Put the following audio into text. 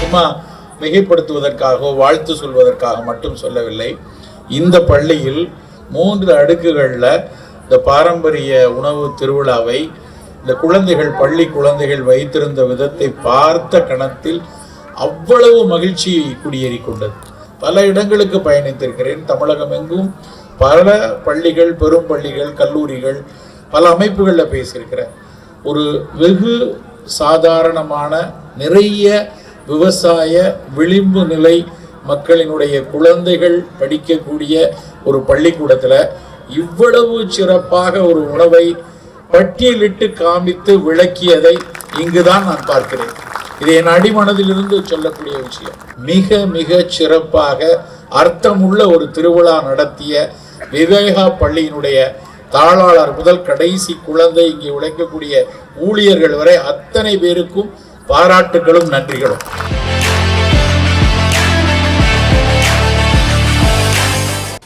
சும்மா மிகைப்படுத்துவதற்காகவோ வாழ்த்து சொல்வதற்காக மட்டும் சொல்லவில்லை. இந்த பள்ளியில் மூன்று அடுக்குகளில் இந்த பாரம்பரிய உணவு திருவிழாவை இந்த குழந்தைகள் பள்ளி குழந்தைகள் வைத்திருந்த விதத்தை பார்த்த கணத்தில் அவ்வளவு மகிழ்ச்சி குடியேறி கொண்டது பல இடங்களுக்கு பயணித்திருக்கிறேன். தமிழகம் எங்கும் பல பள்ளிகள் பெரும் பள்ளிகள் கல்லூரிகள் பல அமைப்புகளில் பேசியிருக்கிறேன். ஒரு வெகு சாதாரணமான நிறைய விவசாய விளிம்பு நிலை மக்களினுடைய குழந்தைகள் படிக்கக்கூடிய ஒரு பள்ளிக்கூடத்தில் இவ்வளவு சிறப்பாக ஒரு உணவை பட்டியலிட்டு காமித்து விளக்கியதை இங்குதான் நான் பார்க்கிறேன். இது என் அடிமனதிலிருந்து சொல்லக்கூடிய விஷயம். மிக மிக சிறப்பாக அர்த்தமுள்ள ஒரு திருவிழா நடத்திய விவேகா பள்ளியினுடைய தாளாளர் முதல் கடைசி குழந்தை இங்கே உழைக்கக்கூடிய ஊழியர்கள் வரை அத்தனை பேருக்கும் பாராட்டுகளும் நன்றிகளும்.